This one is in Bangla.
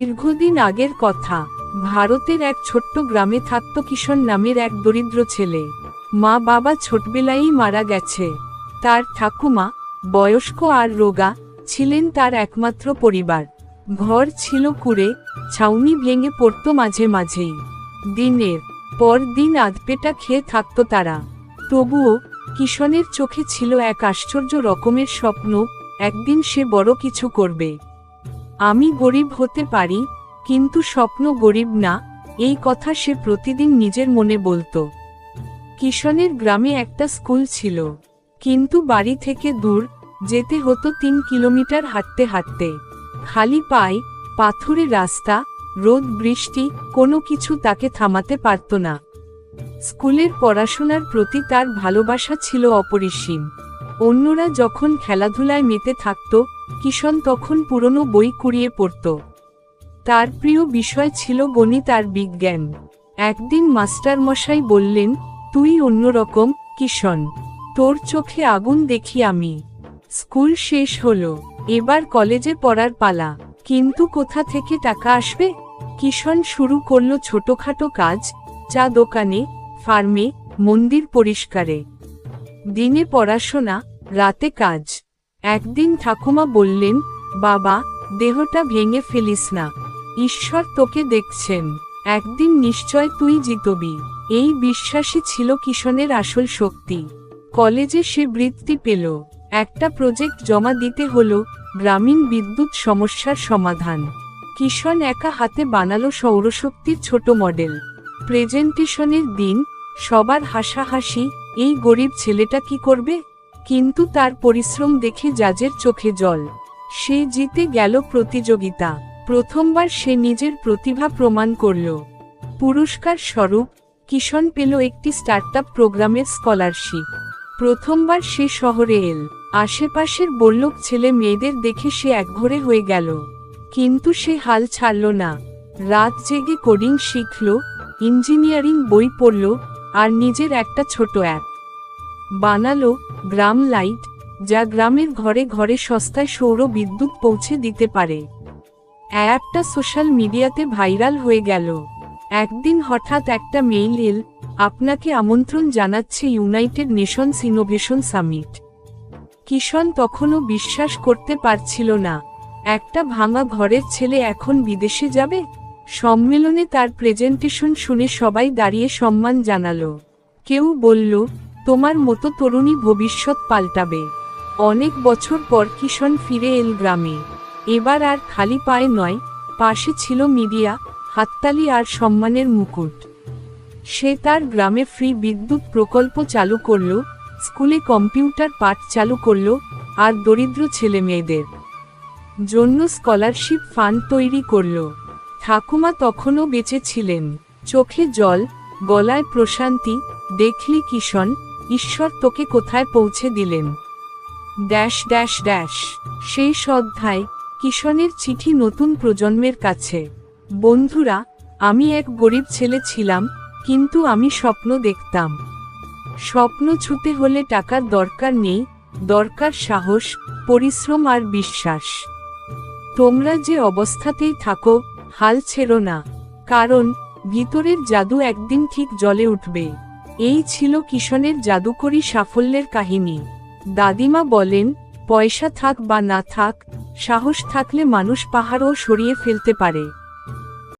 দীর্ঘদিন আগের কথা, ভারতের এক ছোট্ট গ্রামে থাকত কিশোর নামের এক দরিদ্র ছেলে। মা বাবা ছোটবেলায়ই মারা গেছে। তার ঠাকুমা, বয়স্ক আর রোগা, ছিলেন তার একমাত্র পরিবার। ঘর ছিল কুড়ে, ছাউনি ভেঙে পড়ত মাঝে মাঝেই। দিনের পর দিন আধপেটা খেয়ে থাকত তারা। তবুও কিশনের চোখে ছিল এক আশ্চর্য রকমের স্বপ্ন, একদিন সে বড় কিছু করবে। আমি গরিব হতে পারি, কিন্তু স্বপ্ন গরিব না, এই কথা সে প্রতিদিন নিজের মনে বলতো। কিশনের গ্রামে একটা স্কুল ছিল। কিন্তু বাড়ি থেকে দূর, যেতে হতো তিন কিলোমিটার হাঁটতে হাঁটতে। খালি পায়ে, পাথুরে রাস্তা, রোদ, বৃষ্টি, কোনো কিছু তাকে থামাতে পারত না। স্কুলের পড়াশোনার প্রতি তার ভালোবাসা ছিল অপরিসীম। অন্যরা যখন খেলাধুলায় মেতে থাকত, কিষণ তখন পুরনো বই কুড়িয়ে পড়ত। তার প্রিয় বিষয় ছিল গণিত আর বিজ্ঞান। একদিন মাস্টার মশাই বললেন, তুই অন্যরকম, কিষণ। তোর চোখে আগুন দেখি আমি। স্কুল শেষ হলো, এবার কলেজে পড়ার পালা। কিন্তু কোথা থেকে টাকা আসবে? কিষণ শুরু করল ছোটখাটো কাজ, চা দোকানে, ফার্মে, মন্দির পরিষ্কারে। দিনে পড়াশোনা, রাতে কাজ। একদিন ঠাকুমা বললেন, বাবা, দেহটা ভেঙে ফেলিস না। ঈশ্বর তোকে দেখছেন। একদিন নিশ্চয় তুই জিতবি। এই বিশ্বাসই ছিল কিশনের আসল শক্তি। কলেজে সে বৃত্তি পেল। একটা প্রজেক্ট জমা দিতে হল, গ্রামীণ বিদ্যুৎ সমস্যার সমাধান। কিশন একা হাতে বানালো সৌরশক্তির ছোট মডেল। প্রেজেন্টেশনের দিন সবার হাসাহাসি, এই গরিব ছেলেটা কি করবে? কিন্তু তার পরিশ্রম দেখে জাজের চোখে জল। সে জিতে গেল প্রতিযোগিতা। প্রথমবার সে নিজের প্রতিভা প্রমাণ করল। পুরস্কার স্বরূপ কিশন পেল একটি স্টার্টআপ প্রোগ্রামের স্কলারশিপ। প্রথমবার সে শহরে এল। আশেপাশের বললোক ছেলে মেয়েদের দেখে সে একঘরে হয়ে গেল। কিন্তু সে হাল ছাড়ল না। রাত জেগে কোডিং শিখল, ইঞ্জিনিয়ারিং বই পড়ল আর নিজের একটা ছোট অ্যাপ। বানালো গ্রাম লাইট, যা গ্রামের ঘরে ঘরে সস্তায় সৌর বিদ্যুৎ পৌঁছে দিতে পারে। অ্যাপটা সোশ্যাল মিডিয়াতে ভাইরাল হয়ে গেল। একদিন হঠাৎ একটা মেইল এল, আপনাকে আমন্ত্রণ জানাচ্ছে United Nations Innovation Summit. Kishan তখনও বিশ্বাস করতে পারছিল না। একটা ভাঙা ঘরের ছেলে এখন বিদেশে যাবে? সম্মেলনে তার প্রেজেন্টেশন শুনে সবাই দাঁড়িয়ে সম্মান জানালো। কেউ বলল, তোমার মতো তরুণী ভবিষ্যৎ পাল্টাবে। অনেক বছর পর কিষণ ফিরে এল গ্রামে। এবার আর খালি পায়ে নয়, পাশে ছিল মিডিয়া, হাততালি আর সম্মানের মুকুট। সে তার গ্রামে ফ্রি বিদ্যুৎ প্রকল্প চালু করল, স্কুলে কম্পিউটার পাঠ চালু করল আর দরিদ্র ছেলে মেয়েদের জন্য স্কলারশিপ ফান্ড তৈরি করল। ঠাকুমা তখনও বেঁচে ছিলেন। চোখে জল, গলায় প্রশান্তি, দেখলি কিশন ঈশ্বর তোকে কোথায় পৌঁছে দিলেন? ড্যাশ ড্যাশ ড্যাশ সেই অধ্যায় কিশনের চিঠি নতুন প্রজন্মের কাছে। বন্ধুরা, আমি এক গরিব ছেলে ছিলাম, কিন্তু আমি স্বপ্ন দেখতাম। স্বপ্ন ছুতে হলে টাকার দরকার নেই, দরকার সাহস, পরিশ্রম আর বিশ্বাস। তোমরা যে অবস্থাতেই থাকো হাল ছেড়ো না। কারণ, ভিতরের জাদু একদিন ঠিক জলে উঠবে। এই ছিল কিষণের জাদুকরী সাফল্যের কাহিনী। দাদিমা বলেন, পয়সা থাক বা না থাক, সাহস থাকলে মানুষ পাহাড়ও সরিয়ে ফেলতে পারে।